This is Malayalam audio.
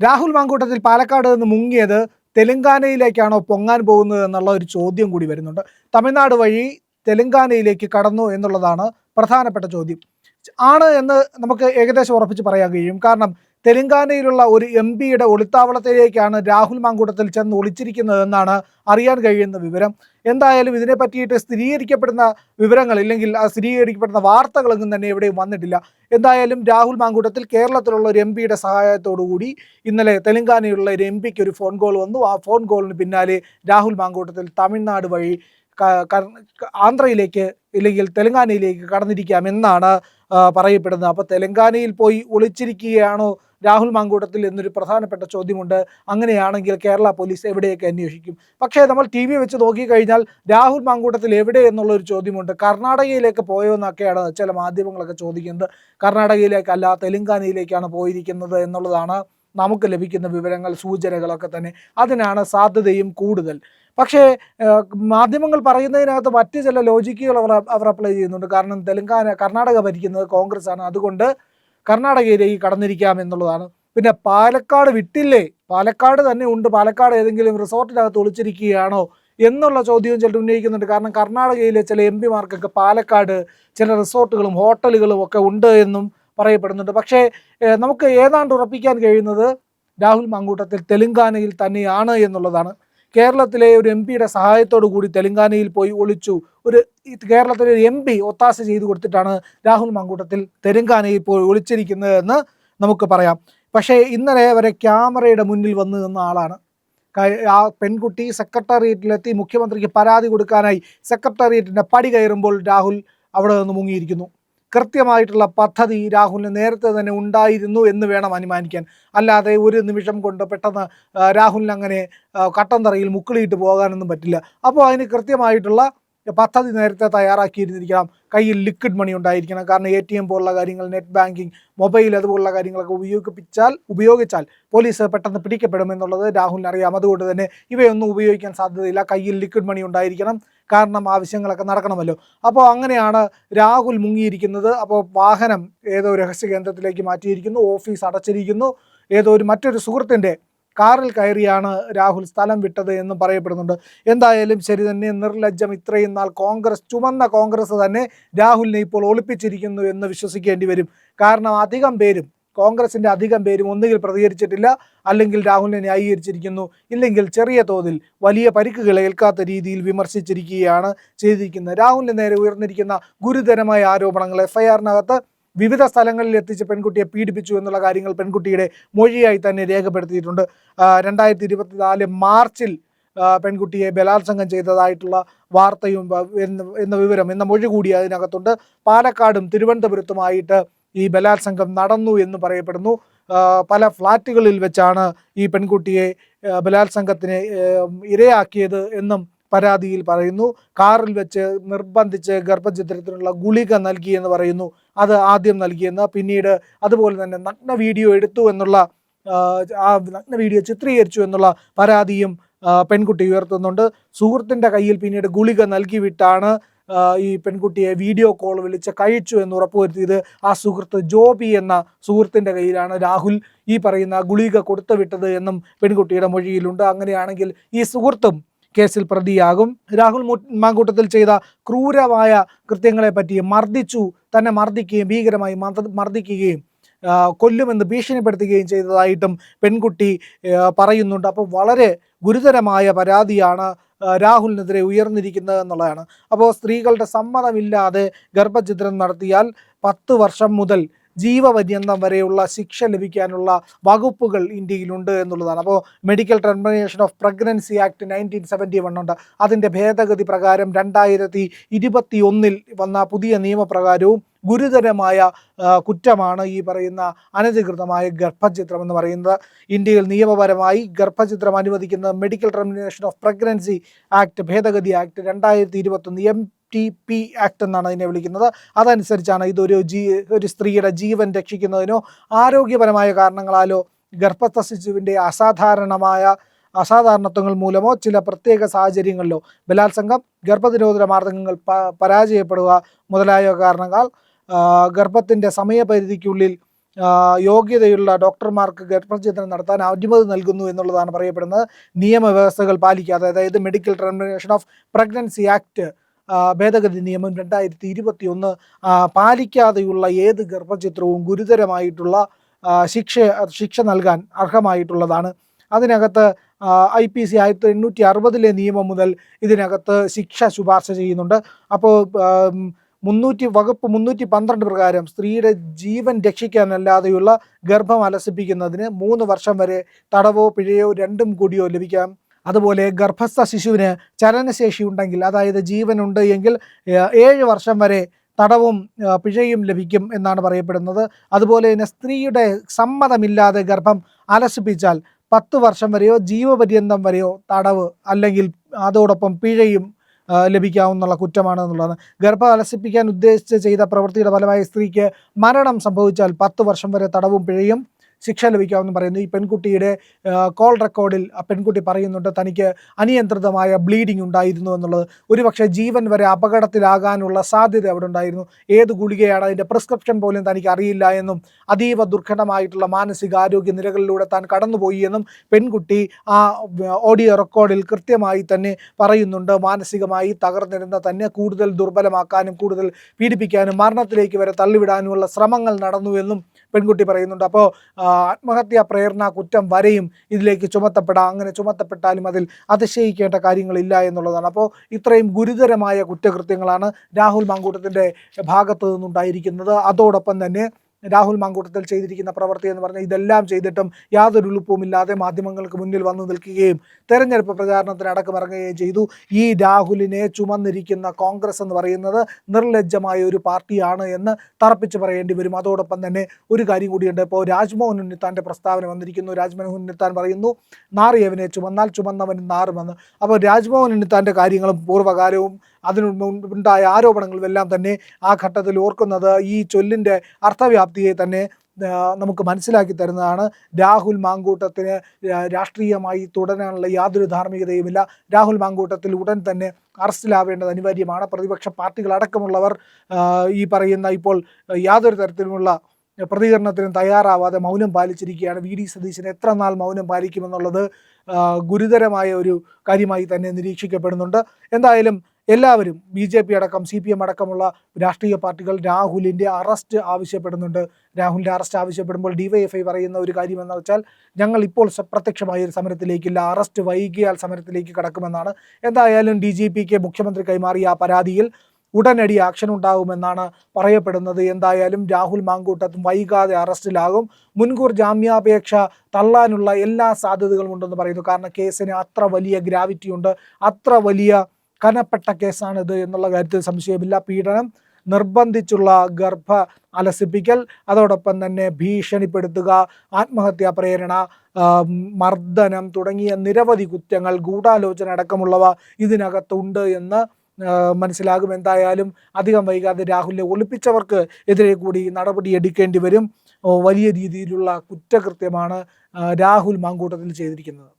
രാഹുൽ മാങ്കൂട്ടത്തിൽ പാലക്കാട് നിന്ന് മുങ്ങിയത് തെലങ്കാനയിലേക്കാണോ പൊങ്ങാൻ പോകുന്നത് എന്നുള്ള ഒരു ചോദ്യം കൂടി വരുന്നുണ്ട്. തമിഴ്നാട് വഴി തെലങ്കാനയിലേക്ക് കടന്നു എന്നുള്ളതാണ് പ്രധാനപ്പെട്ട ചോദ്യം. ആണ് എന്ന് നമുക്ക് ഏകദേശം ഉറപ്പിച്ച് പറയാൻ കഴിയും. കാരണം തെലങ്കാനയിലുള്ള ഒരു എം പിയുടെ ഒളിത്താവളത്തിലേക്കാണ് രാഹുൽ മാങ്കൂട്ടത്തിൽ ചെന്ന് ഒളിച്ചിരിക്കുന്നതെന്നാണ് അറിയാൻ കഴിയുന്ന വിവരം. എന്തായാലും ഇതിനെ പറ്റിയിട്ട് സ്ഥിരീകരിക്കപ്പെടുന്ന വിവരങ്ങൾ ഇല്ലെങ്കിൽ സ്ഥിരീകരിക്കപ്പെടുന്ന വാർത്തകളൊന്നും തന്നെ എവിടെയും വന്നിട്ടില്ല. എന്തായാലും രാഹുൽ മാങ്കൂട്ടത്തിൽ കേരളത്തിലുള്ള ഒരു എം പിയുടെ സഹായത്തോടുകൂടി ഇന്നലെ തെലങ്കാനയിലുള്ള ഒരു എം പിക്ക് ഒരു ഫോൺ കോൾ വന്നു. ആ ഫോൺ കോളിന് പിന്നാലെ രാഹുൽ മാങ്കൂട്ടത്തിൽ തമിഴ്നാട് വഴി ആന്ധ്രയിലേക്ക് ഇല്ലെങ്കിൽ തെലങ്കാനയിലേക്ക് കടന്നിരിക്കാം എന്നാണ് പറയപ്പെടുന്നത്. അപ്പോൾ തെലങ്കാനയിൽ പോയി ഒളിച്ചിരിക്കുകയാണോ രാഹുൽ മാങ്കൂട്ടത്തിൽ എന്നൊരു പ്രധാനപ്പെട്ട ചോദ്യമുണ്ട്. അങ്ങനെയാണെങ്കിൽ കേരള പോലീസ് എവിടെയൊക്കെ അന്വേഷിക്കും? പക്ഷേ നമ്മൾ ടി വി വെച്ച് നോക്കിക്കഴിഞ്ഞാൽ രാഹുൽ മാങ്കൂട്ടത്തിൽ എവിടെ എന്നുള്ളൊരു ചോദ്യമുണ്ട്. കർണാടകയിലേക്ക് പോയോ എന്നൊക്കെയാണ് ചില മാധ്യമങ്ങളൊക്കെ ചോദിക്കുന്നത്. കർണാടകയിലേക്കല്ല തെലുങ്കാനയിലേക്കാണ് പോയിരിക്കുന്നത് എന്നുള്ളതാണ് നമുക്ക് ലഭിക്കുന്ന വിവരങ്ങൾ സൂചനകളൊക്കെ തന്നെ. അതിനാണ് സാധ്യതയും കൂടുതൽ. പക്ഷേ മാധ്യമങ്ങൾ പറയുന്നതിനകത്ത് മറ്റ് ചില ലോജിക്കുകൾ അവർ അവർ അപ്ലൈ ചെയ്യുന്നുണ്ട്. കാരണം തെലങ്കാന കർണാടക ഭരിക്കുന്നത് കോൺഗ്രസ് ആണ് അതുകൊണ്ട് കർണാടകയിലേക്ക് കടന്നിരിക്കാം എന്നുള്ളതാണ്. പിന്നെ പാലക്കാട് വിട്ടില്ലേ? പാലക്കാട് തന്നെ ഉണ്ട്. പാലക്കാട് ഏതെങ്കിലും റിസോർട്ടിനകത്ത് ഒളിച്ചിരിക്കുകയാണോ എന്നുള്ള ചോദ്യവും ചിലർ ഉന്നയിക്കുന്നുണ്ട്. കാരണം കർണാടകയിലെ ചില എം പിമാർക്കൊക്കെ പാലക്കാട് ചില റിസോർട്ടുകളും ഹോട്ടലുകളും ഒക്കെ ഉണ്ട് എന്നും പറയപ്പെടുന്നുണ്ട്. പക്ഷേ നമുക്ക് ഏതാണ്ട് ഉറപ്പിക്കാൻ കഴിയുന്നത് രാഹുൽ മങ്കൂട്ടത്തിൽ തെലുങ്കാനയിൽ തന്നെയാണ് എന്നുള്ളതാണ്. കേരളത്തിലെ ഒരു എം പിയുടെ സഹായത്തോടു കൂടി തെലങ്കാനയിൽ പോയി ഒളിച്ചു. ഒരു കേരളത്തിലെ ഒരു എം പി ഒത്താശ ചെയ്തു കൊടുത്തിട്ടാണ് രാഹുൽ മങ്കൂട്ടത്തിൽ തെലങ്കാനയിൽ പോയി ഒളിച്ചിരിക്കുന്നത് എന്ന് നമുക്ക് പറയാം. പക്ഷേ ഇന്നലെ വരെ ക്യാമറയുടെ മുന്നിൽ വന്നു നിന്ന ആളാണ്. ആ പെൺകുട്ടി സെക്രട്ടേറിയറ്റിലെത്തി മുഖ്യമന്ത്രിക്ക് പരാതി കൊടുക്കാനായി സെക്രട്ടേറിയറ്റിന്റെ പടി കയറുമ്പോൾ രാഹുൽ അവിടെ നിന്ന് മുങ്ങിയിരിക്കുന്നു. കൃത്യമായിട്ടുള്ള പദ്ധതി രാഹുലിന് നേരത്തെ തന്നെ ഉണ്ടായിരുന്നു എന്ന് വേണം അനുമാനിക്കാൻ. അല്ലാതെ ഒരു നിമിഷം കൊണ്ട് പെട്ടെന്ന് രാഹുലിന് അങ്ങനെ കട്ടൻ തറയിൽ മുക്കിളിയിട്ട് പോകാനൊന്നും പറ്റില്ല. അപ്പോൾ അതിന് കൃത്യമായിട്ടുള്ള പദ്ധതി നേരത്തെ തയ്യാറാക്കിയിരുന്നിരിക്കണം. കയ്യിൽ ലിക്വിഡ് മണി ഉണ്ടായിരിക്കണം. കാരണം എ ടി എം പോലുള്ള കാര്യങ്ങൾ നെറ്റ് ബാങ്കിങ് മൊബൈൽ അതുപോലുള്ള കാര്യങ്ങളൊക്കെ ഉപയോഗിപ്പിച്ചാൽ ഉപയോഗിച്ചാൽ പോലീസ് പെട്ടെന്ന് പിടിക്കപ്പെടുമെന്നുള്ളത് രാഹുലിന് അറിയാം. അതുകൊണ്ട് തന്നെ ഇവയൊന്നും ഉപയോഗിക്കാൻ സാധ്യതയില്ല. കയ്യിൽ ലിക്വിഡ് മണി ഉണ്ടായിരിക്കണം. കാരണം ആവശ്യങ്ങളൊക്കെ നടക്കണമല്ലോ. അപ്പോൾ അങ്ങനെയാണ് രാഹുൽ മുങ്ങിയിരിക്കുന്നത്. അപ്പോൾ വാഹനം ഏതോ രഹസ്യ കേന്ദ്രത്തിലേക്ക് മാറ്റിയിരിക്കുന്നു. ഓഫീസ് അടച്ചിരിക്കുന്നു. ഏതോ ഒരു മറ്റൊരു സുഹൃത്തിന്റെ കാറിൽ കയറിയാണ് രാഹുൽ സ്ഥലം വിട്ടത് എന്ന് പറയപ്പെടുന്നുണ്ട്. എന്തായാലും ശരി തന്നെ നിർലജ്ജം ഇത്രയും നാൾ കോൺഗ്രസ് ചുമന്ന കോൺഗ്രസ് തന്നെ രാഹുലിനെ ഇപ്പോൾ ഒളിപ്പിച്ചിരിക്കുന്നു എന്ന് വിശ്വസിക്കേണ്ടി വരും. കാരണം അധികം പേരും കോൺഗ്രസിന്റെ അധികം പേരും ഒന്നുകിൽ പ്രതികരിച്ചിട്ടില്ല അല്ലെങ്കിൽ രാഹുലിനെ ന്യായീകരിച്ചിരിക്കുന്നു ഇല്ലെങ്കിൽ ചെറിയ തോതിൽ വലിയ പരിക്കുകൾ ഏൽക്കാത്ത രീതിയിൽ വിമർശിച്ചിരിക്കുകയാണ് ചെയ്തിരിക്കുന്നത്. രാഹുലിന് നേരെ ഉയർന്നിരിക്കുന്ന ഗുരുതരമായ ആരോപണങ്ങൾ എഫ്ഐആറിനകത്ത് വിവിധ സ്ഥലങ്ങളിൽ എത്തിച്ച് പെൺകുട്ടിയെ പീഡിപ്പിച്ചു എന്നുള്ള കാര്യങ്ങൾ പെൺകുട്ടിയുടെ മൊഴിയായി തന്നെ രേഖപ്പെടുത്തിയിട്ടുണ്ട്. രണ്ടായിരത്തി ഇരുപത്തിനാല് മാർച്ചിൽ പെൺകുട്ടിയെ ബലാത്സംഗം ചെയ്തതായിട്ടുള്ള വാർത്തയും എന്ന വിവരം എന്ന മൊഴി കൂടി അതിനകത്തുണ്ട്. പാലക്കാടും തിരുവനന്തപുരത്തുമായിട്ട് ഈ ബലാത്സംഗം നടന്നു എന്ന് പറയപ്പെടുന്നു. പല ഫ്ലാറ്റുകളിൽ വെച്ചാണ് ഈ പെൺകുട്ടിയെ ബലാത്സംഗത്തിന് ഇരയാക്കിയത് എന്നും പരാതിയിൽ പറയുന്നു. കാറിൽ വെച്ച് നിർബന്ധിച്ച് ഗർഭചിത്രത്തിനുള്ള ഗുളിക നൽകിയെന്ന് പറയുന്നു. അത് ആദ്യം നൽകിയെന്ന് പിന്നീട് അതുപോലെ തന്നെ നഗ്ന വീഡിയോ എടുത്തു എന്നുള്ള ആ, നഗ്ന വീഡിയോ ചിത്രീകരിച്ചു എന്നുള്ള പരാതിയും പെൺകുട്ടി ഉയർത്തുന്നുണ്ട്. സുഹൃത്തിന്റെ കയ്യിൽ പിന്നീട് ഗുളിക നൽകി വിട്ടാണ് ഈ പെൺകുട്ടിയെ വീഡിയോ കോൾ വിളിച്ച് കഴിച്ചു എന്ന് ഉറപ്പുവരുത്തിയത് ആ സുഹൃത്ത് ജോബി എന്ന സുഹൃത്തിന്റെ കയ്യിലാണ് രാഹുൽ ഈ പറയുന്ന ഗുളിക കൊടുത്തു വിട്ടത് എന്നും പെൺകുട്ടിയുടെ മൊഴിയിലുണ്ട്. അങ്ങനെയാണെങ്കിൽ ഈ സുഹൃത്തും കേസിൽ പ്രതിയാകും. രാഹുൽ മാങ്കൂട്ടത്തിൽ ചെയ്ത ക്രൂരമായ കൃത്യങ്ങളെ പറ്റി മർദ്ദിച്ചു തന്നെ മർദ്ദിക്കുകയും ഭീകരമായി മർദ്ദിക്കുകയും കൊല്ലുമെന്ന് ഭീഷണിപ്പെടുത്തുകയും ചെയ്തതായിട്ടും പെൺകുട്ടി പറയുന്നുണ്ട്. അപ്പോൾ വളരെ ഗുരുതരമായ പരാതിയാണ് രാഹുലിനെതിരെ ഉയർന്നിരിക്കുന്നത് എന്നുള്ളതാണ്. അപ്പോൾ സ്ത്രീകളുടെ സമ്മതമില്ലാതെ ഗർഭചിത്രം നടത്തിയാൽ പത്ത് വർഷം മുതൽ ജീവപര്യന്തം വരെയുള്ള ശിക്ഷ ലഭിക്കാനുള്ള വകുപ്പുകൾ ഇന്ത്യയിലുണ്ട് എന്നുള്ളതാണ്. അപ്പോൾ medical termination of pregnancy act nineteen seventy one ഉണ്ട്. അതിന്റെ ഭേദഗതി പ്രകാരം രണ്ടായിരത്തി ഇരുപത്തി ഒന്നിൽ വന്ന പുതിയ നിയമപ്രകാരവും ഗുരുതരമായ കുറ്റമാണ് ഈ പറയുന്ന അനധികൃതമായ ഗർഭചിത്രം എന്ന് പറയുന്നത്. ഇന്ത്യയിൽ നിയമപരമായി ഗർഭചിത്രം അനുവദിക്കുന്ന medical termination of pregnancy act ഭേദഗതി ആക്ട് രണ്ടായിരത്തി ഇരുപത്തൊന്ന് എം ടി പി ആക്ട് എന്നാണ് അതിനെ വിളിക്കുന്നത്. അതനുസരിച്ചാണ് ഇതൊരു ജീ ഒരു സ്ത്രീയുടെ ജീവൻ രക്ഷിക്കുന്നതിനോ ആരോഗ്യപരമായ കാരണങ്ങളാലോ ഗർഭസ്ഥ ശിശുവിന്റെ അസാധാരണമായ അസാധാരണത്വങ്ങൾ മൂലമോ ചില പ്രത്യേക സാഹചര്യങ്ങളിലോ ബലാത്സംഗം ഗർഭനിരോധന മാർഗങ്ങൾ പരാജയപ്പെടുക മുതലായ കാരണങ്ങൾ ഗർഭത്തിന്റെ സമയപരിധിക്കുള്ളിൽ യോഗ്യതയുള്ള ഡോക്ടർമാർക്ക് ഗർഭഛിദ്രം നടത്താൻ അനുമതി നൽകുന്നു എന്നുള്ളതാണ് പറയപ്പെടുന്നത്. നിയമവ്യവസ്ഥകൾ പാലിക്കാതെ അതായത് medical termination of pregnancy act ഭേദഗതി നിയമം രണ്ടായിരത്തി ഇരുപത്തി ഒന്ന് പാലിക്കാതെയുള്ള ഏത് ഗർഭചിത്രവും ഗുരുതരമായിട്ടുള്ള ശിക്ഷ ശിക്ഷ നൽകാൻ അർഹമായിട്ടുള്ളതാണ്. അതിനകത്ത് ഐ പി സി ആയിരത്തി എണ്ണൂറ്റി അറുപതിലെ നിയമം മുതൽ ഇതിനകത്ത് ശിക്ഷ ശുപാർശ ചെയ്യുന്നുണ്ട്. അപ്പോൾ മുന്നൂറ്റി വകുപ്പ് മുന്നൂറ്റി പന്ത്രണ്ട് പ്രകാരം സ്ത്രീയുടെ ജീവൻ രക്ഷിക്കാനല്ലാതെയുള്ള ഗർഭം അലസിപ്പിക്കുന്നതിന് മൂന്ന് വർഷം വരെ തടവോ പിഴയോ രണ്ടും കൂടിയോ ലഭിക്കാം. അതുപോലെ ഗർഭസ്ഥ ശിശുവിന് ചലനശേഷി ഉണ്ടെങ്കിൽ അതായത് ജീവനുണ്ട് എങ്കിൽ ഏഴ് വർഷം വരെ തടവും പിഴയും ലഭിക്കും എന്നാണ് പറയപ്പെടുന്നത്. അതുപോലെ തന്നെ സ്ത്രീയുടെ സമ്മതമില്ലാതെ ഗർഭം അലസിപ്പിച്ചാൽ പത്ത് വർഷം വരെയോ ജീവപര്യന്തം വരെയോ തടവ് അല്ലെങ്കിൽ അതോടൊപ്പം പിഴയും ലഭിക്കാവുന്നുള്ള കുറ്റമാണ് എന്നുള്ളതാണ് ഗർഭം അലസിപ്പിക്കാൻ ഉദ്ദേശിച്ച് ചെയ്ത പ്രവൃത്തിയുടെ ഫലമായി സ്ത്രീക്ക് മരണം സംഭവിച്ചാൽ പത്ത് വർഷം വരെ തടവും പിഴയും ശിക്ഷ ലഭിക്കാമെന്ന് പറയുന്നു. ഈ പെൺകുട്ടിയുടെ കോൾ റെക്കോർഡിൽ ആ പെൺകുട്ടി പറയുന്നുണ്ട് തനിക്ക് അനിയന്ത്രിതമായ ബ്ലീഡിംഗ് ഉണ്ടായിരുന്നു എന്നുള്ളത്. ഒരുപക്ഷെ ജീവൻ വരെ അപകടത്തിലാകാനുള്ള സാധ്യത അവിടെ ഉണ്ടായിരുന്നു. ഏത് ഗുളികയാണ് അതിന്റെ പ്രിസ്ക്രിപ്ഷൻ പോലും തനിക്ക് അറിയില്ല എന്നും അതീവ ദുർഘടമായിട്ടുള്ള മാനസികാരോഗ്യ നിരകളിലൂടെ താൻ കടന്നുപോയി എന്നും പെൺകുട്ടി ആ ഓഡിയോ റെക്കോർഡിൽ കൃത്യമായി തന്നെ പറയുന്നുണ്ട്. മാനസികമായി തകർന്നിരുന്ന തന്നെ കൂടുതൽ ദുർബലമാക്കാനും കൂടുതൽ പീഡിപ്പിക്കാനും മരണത്തിലേക്ക് വരെ തള്ളിവിടാനുമുള്ള ശ്രമങ്ങൾ നടന്നു എന്നും പെൺകുട്ടി പറയുന്നുണ്ട്. അപ്പോൾ ആത്മഹത്യാ പ്രേരണ കുറ്റം വരെയും ഇതിലേക്ക് ചുമത്തപ്പെടാം അങ്ങനെ ചുമത്തപ്പെട്ടാലും അതിൽ അതിശയിക്കേണ്ട കാര്യങ്ങളില്ല എന്നുള്ളതാണ്. അപ്പോൾ ഇത്രയും ഗുരുതരമായ കുറ്റകൃത്യങ്ങളാണ് രാഹുൽ മാങ്കൂട്ടത്തിന്റെ ഭാഗത്തു നിന്നുണ്ടായിരിക്കുന്നത്. അതോടൊപ്പം തന്നെ രാഹുൽ മാങ്കൂട്ടത്തിൽ ചെയ്തിരിക്കുന്ന പ്രവൃത്തി എന്ന് പറഞ്ഞാൽ ഇതെല്ലാം ചെയ്തിട്ടും യാതൊരു ഉളുപ്പുമില്ലാതെ മാധ്യമങ്ങൾക്ക് മുന്നിൽ വന്നു നിൽക്കുകയും തെരഞ്ഞെടുപ്പ് പ്രചാരണത്തിന് അടക്കമിറങ്ങുകയും ചെയ്തു. ഈ രാഹുലിനെ ചുമന്നിരിക്കുന്ന കോൺഗ്രസ് എന്ന് പറയുന്നത് നിർലജ്ജമായ ഒരു പാർട്ടിയാണ് എന്ന് തറപ്പിച്ച് പറയേണ്ടി വരും. അതോടൊപ്പം തന്നെ ഒരു കാര്യം കൂടിയുണ്ട്. ഇപ്പോൾ രാജ്മോഹൻ ഉണ്ണിത്താന്റെ പ്രസ്താവന വന്നിരിക്കുന്നു. രാജ്മോഹൻ ഉണ്ണിത്താൻ പറയുന്നു നാറിയവനെ ചുമന്നാൽ ചുമന്നവൻ നാറുമെന്ന്. അപ്പോൾ രാജ്മോഹൻ ഉണ്ണിത്താന്റെ കാര്യങ്ങളും പൂർവകാലവും അതിനു ആരോപണങ്ങളുമെല്ലാം ആരോപണങ്ങളും തന്നെ ആ ഘട്ടത്തിൽ ഓർക്കുന്നത് ഈ ചൊല്ലിന്റെ അർത്ഥവ്യാപ്തിയെ തന്നെ നമുക്ക് മനസ്സിലാക്കി തരുന്നതാണ്. രാഹുൽ മാങ്കൂട്ടത്തിന് രാഷ്ട്രീയമായി തുടരാനുള്ള യാതൊരു ധാർമ്മികതയുമില്ല. രാഹുൽ മാങ്കൂട്ടത്തിൽ ഉടൻ തന്നെ അറസ്റ്റിലാവേണ്ടത് അനിവാര്യമാണ്. പ്രതിപക്ഷ പാർട്ടികളടക്കമുള്ളവർ ഈ പറയുന്ന ഇപ്പോൾ യാതൊരു തരത്തിലുമുള്ള പ്രതികരണത്തിനും തയ്യാറാവാതെ മൗനം പാലിച്ചിരിക്കുകയാണ്. വി. ഡി. സതീശൻ എത്ര നാൾ മൗനം പാലിക്കുമെന്നുള്ളത് ഗുരുതരമായ ഒരു കാര്യമായി തന്നെ നിരീക്ഷിക്കപ്പെടുന്നുണ്ട്. എന്തായാലും എല്ലാവരും ബി ജെ പി അടക്കം സി പി എം അടക്കമുള്ള രാഷ്ട്രീയ പാർട്ടികൾ രാഹുലിന്റെ അറസ്റ്റ് ആവശ്യപ്പെടുന്നുണ്ട്. രാഹുലിന്റെ അറസ്റ്റ് ആവശ്യപ്പെടുമ്പോൾ ഡിവൈഎഫ്ഐ പറയുന്ന ഒരു കാര്യം എന്ന് വെച്ചാൽ ഞങ്ങൾ ഇപ്പോൾ പ്രത്യക്ഷമായ ഒരു സമരത്തിലേക്കില്ല. അറസ്റ്റ് വൈകിയാൽ സമരത്തിലേക്ക് കടക്കുമെന്നാണ്. എന്തായാലും ഡി ജി പിക്ക് മുഖ്യമന്ത്രി കൈമാറിയ ആ പരാതിയിൽ ഉടനടി ആക്ഷൻ ഉണ്ടാകുമെന്നാണ് പറയപ്പെടുന്നത്. എന്തായാലും രാഹുൽ മാങ്കൂട്ടത്തും വൈകാതെ അറസ്റ്റിലാകും മുൻകൂർ ജാമ്യാപേക്ഷ തള്ളാനുള്ള എല്ലാ സാധ്യതകളും ഉണ്ടെന്ന് പറയുന്നു. കാരണം കേസിന് അത്ര വലിയ ഗ്രാവിറ്റി ഉണ്ട് അത്ര വലിയ കനപ്പെട്ട കേസാണിത് എന്നുള്ള കാര്യത്തിൽ സംശയമില്ല. പീഡനം നിർബന്ധിച്ചുള്ള ഗർഭ അലസിപ്പിക്കൽ അതോടൊപ്പം തന്നെ ഭീഷണിപ്പെടുത്തുക ആത്മഹത്യാ പ്രേരണ മർദ്ദനം തുടങ്ങിയ നിരവധി കുറ്റങ്ങൾ ഗൂഢാലോചന അടക്കമുള്ളവ ഇതിനകത്തുണ്ട് എന്ന് മനസ്സിലാകും. എന്തായാലും അധികം വൈകാതെ രാഹുലിനെ ഒളിപ്പിച്ചവർക്ക് എതിരെ കൂടി നടപടി എടുക്കേണ്ടി വരും. വലിയ രീതിയിലുള്ള കുറ്റകൃത്യമാണ് രാഹുൽ മാങ്കൂട്ടത്തിൽ ചെയ്തിരിക്കുന്നത്.